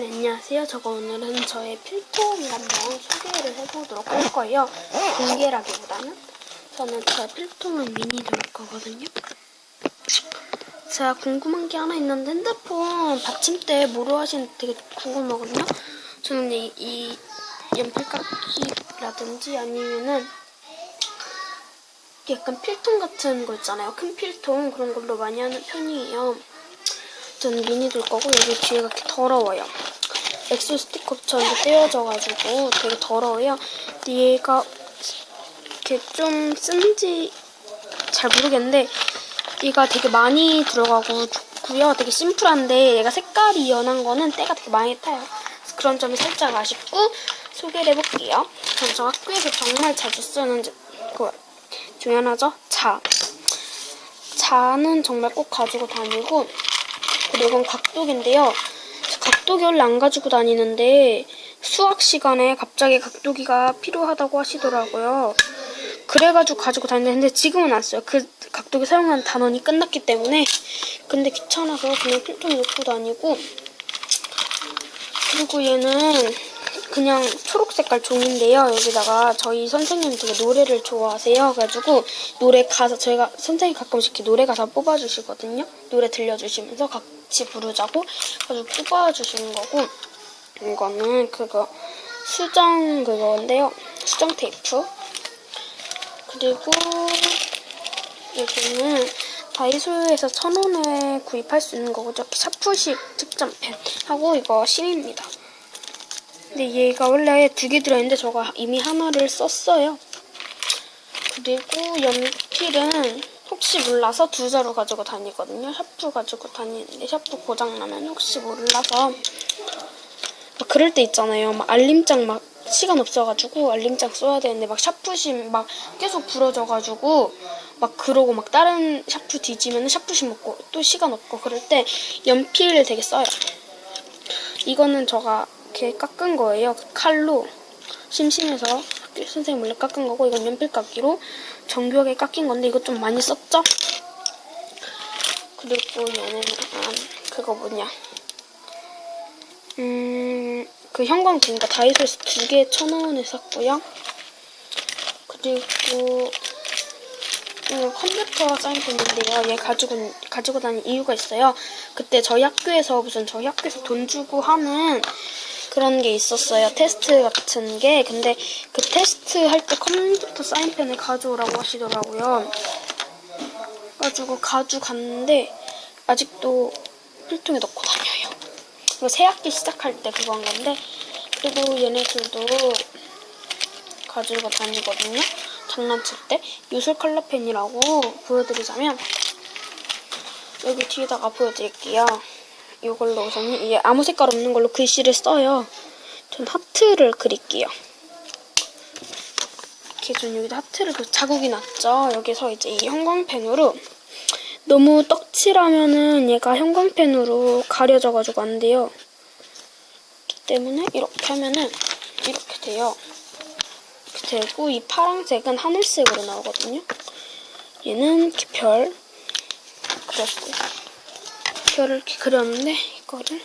네, 안녕하세요. 저거 오늘은 저의 필통을 한번 소개를 해보도록 할 거예요. 공개라기보다는 저는 저의 필통을 미니 넣을 거거든요. 제가 궁금한 게 하나 있는데 핸드폰 받침대 뭐로 하시는지 되게 궁금하거든요. 저는 이, 이 연필깎이라든지 아니면은 약간 필통 같은 거 있잖아요. 큰 필통 그런 걸로 많이 하는 편이에요. 저는 미니 둘 거고 여기 뒤에가 이렇게 더러워요. 엑소 스티커처럼 떼어져가지고 되게 더러워요. 얘가 이렇게 좀 쓴지 잘 모르겠는데 얘가 되게 많이 들어가고 좋고요. 되게 심플한데 얘가 색깔이 연한 거는 때가 되게 많이 타요. 그런 점이 살짝 아쉽고 소개를 해볼게요. 저는 저 학교에서 정말 자주 쓰는 거 중에 하나죠. 자. 자는 정말 꼭 가지고 다니고 그리고 이건 각도기인데요. 각도기 원래 안 가지고 다니는데 수학 시간에 갑자기 각도기가 필요하다고 하시더라고요. 그래가지고 가지고 다니는데 지금은 안 써요. 그 각도기 사용하는 단원이 끝났기 때문에 근데 귀찮아서 그냥 필통 놓고 다니고 그리고 얘는 그냥 초록 색깔 종인데요. 여기다가 저희 선생님이 되게 노래를 좋아하세요. 그래가지고 노래 가사 저희가 선생님 가끔씩 이렇게 노래 가사 뽑아주시거든요. 노래 들려주시면서 같이 부르자고 아주 뽑아주시는 거고 이거는 그거 수정 그거인데요. 수정 테이프 그리고 여기는 다이소에서 천 원에 구입할 수 있는 거고 저기 샤프식 특전펜 하고 이거 신입니다. 근데 얘가 원래 두 개 들어있는데 저가 이미 하나를 썼어요. 그리고 연필은 혹시 몰라서 두 자루 가지고 다니거든요. 샤프 가지고 다니는데 샤프 고장나면 혹시 몰라서 막 그럴 때 있잖아요. 막 알림장 막 시간 없어가지고 알림장 써야 되는데 막 샤프심 막 계속 부러져가지고 막 그러고 막 다른 샤프 뒤지면 샤프심 먹고 또 시간 없고 그럴 때 연필을 되게 써요. 이거는 저가 이렇게 깎은 거예요. 칼로 심심해서 학교 선생님 몰래 깎은 거고 이건 연필 깎기로 정교하게 깎인 건데 이거 좀 많이 썼죠? 그리고 얘는 아, 그거 뭐냐 음그 형광펜이니까 다이소에서 두 개 천 원에 샀고요. 그리고 음, 컴퓨터 사인펜인데요. 얘 가지고 가지고 다니는 이유가 있어요. 그때 저희 학교에서 무슨 저희 학교에서 돈 주고 하는 그런 게 있었어요. 테스트 같은 게. 근데 그 테스트 할 때 컴퓨터 사인펜을 가져오라고 하시더라고요. 가지고 가져갔는데 아직도 필통에 넣고 다녀요. 이거 새 학기 시작할 때 그거 한 건데 그리고 얘네들도 가지고 다니거든요. 장난칠 때 요술 컬러펜이라고 보여드리자면 여기 뒤에다가 보여드릴게요. 이걸로 우선 이게 아무 색깔 없는 걸로 글씨를 써요. 전 하트를 그릴게요. 이렇게 전 여기다 하트를 그 자국이 났죠. 여기서 이제 이 형광펜으로 너무 떡칠하면은 얘가 형광펜으로 가려져가지고 안 돼요. 그렇기 때문에 이렇게 하면은 이렇게 돼요. 이렇게 되고 이 파란색은 하늘색으로 나오거든요. 얘는 이렇게 별 그렸고 이렇게 그렸는데 이거를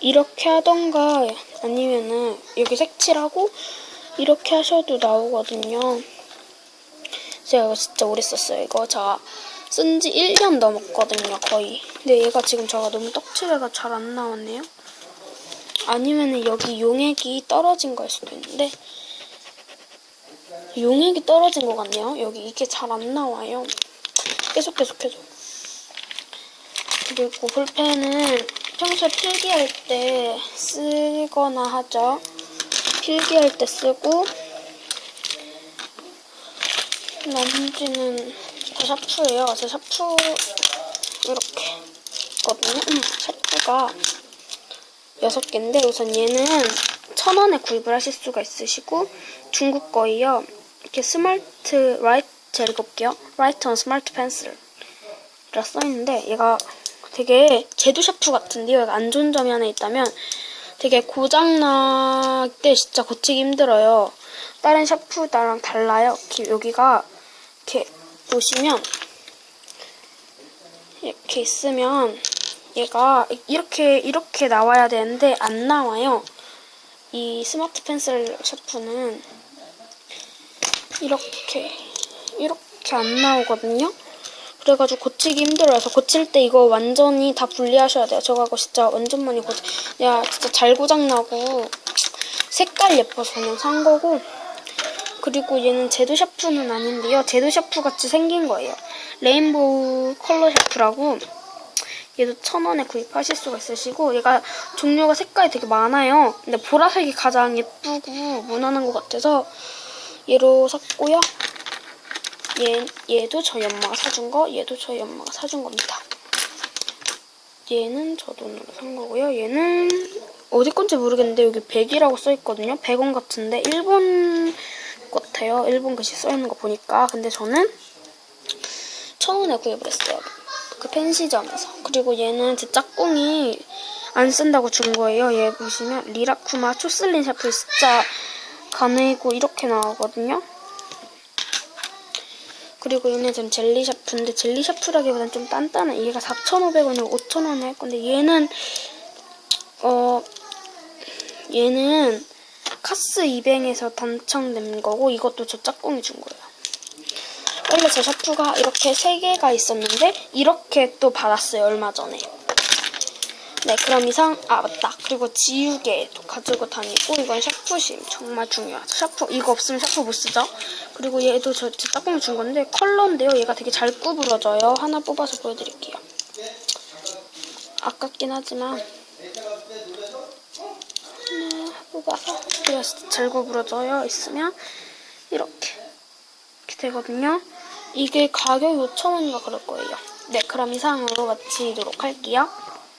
이렇게 하던가 아니면은 여기 색칠하고 이렇게 하셔도 나오거든요. 제가 이거 진짜 오래 썼어요. 이거 제가 쓴 지 1년 넘었거든요, 거의. 근데 얘가 지금 제가 너무 떡칠해가 잘 안 나왔네요. 아니면은 여기 용액이 떨어진 거일 수도 있는데 용액이 떨어진 것 같네요. 여기 이게 잘 안 나와요. 계속 계속 해줘. 그리고 볼펜은 평소에 필기할 때 쓰거나 하죠. 필기할 때 쓰고 나머지는 다 샤프예요. 제 샤프 이렇게 있거든요. 음, 샤프가 6개인데 우선 얘는 천 원에 구입을 하실 수가 있으시고 중국 거예요. 이렇게 스마트 라이트 제가 읽어볼게요. 라이트 온 스마트 펜슬 라 써있는데 얘가 되게 제도 샤프 같은데요. 얘가 안 좋은 점이 하나 있다면 되게 고장날 때 진짜 고치기 힘들어요. 다른 샤프랑 달라요. 여기가 이렇게 보시면 이렇게 있으면 얘가 이렇게 이렇게 나와야 되는데 안 나와요. 이 스마트 펜슬 샤프는 이렇게 이렇게 안 나오거든요. 그래가지고 고치기 힘들어서 고칠 때 이거 완전히 다 분리하셔야 돼요. 저거 진짜 완전 많이 고치. 야 진짜 잘 고장 나고 색깔 예뻐서 그냥 산 거고. 그리고 얘는 제도 샤프는 아닌데요. 제도 샤프 같이 생긴 거예요. 레인보우 컬러 샤프라고. 얘도 천 원에 구입하실 수가 있으시고 얘가 종류가 색깔이 되게 많아요. 근데 보라색이 가장 예쁘고 무난한 것 같아서 얘로 샀고요. 얘, 얘도 저희 엄마가 사준 거, 얘도 저희 엄마가 사준 겁니다. 얘는 저 돈으로 산 거고요. 얘는 어디 건지 모르겠는데 여기 100이라고 써 있거든요. 100원 같은데 일본 같아요. 일본 글씨 써 있는 거 보니까. 근데 저는 천 원에 구입을 했어요. 그 펜시점에서. 그리고 얘는 제 짝꿍이 안 쓴다고 준 거예요. 얘 보시면 리라쿠마 초슬린 샤프 진짜 가늘고 이렇게 나오거든요. 그리고 얘는 좀 젤리 샤프인데 젤리 샤프라기보다는 좀 단단해. 얘가 4,500원이고 5,000원에 할 건데 얘는 어 얘는 카스 이뱅에서 당첨된 거고 이것도 저 짝꿍이 준 거예요. 원래 제 샤프가 이렇게 세 개가 있었는데 이렇게 또 받았어요 얼마 전에. 네 그럼 이상 아 맞다. 그리고 지우개도 가지고 다니고 이건 샤프심. 정말 중요하죠. 샤프 이거 없으면 샤프 못 쓰죠? 그리고 얘도 저 제 짝꿍이 준 건데 컬러인데요. 얘가 되게 잘 구부러져요. 하나 뽑아서 보여드릴게요. 아깝긴 하지만 하나 뽑아서 그래서 잘 구부러져요. 있으면 이렇게. 이렇게 되거든요. 이게 가격이 5,000원인가 그럴 거예요. 네 그럼 이상으로 마치도록 할게요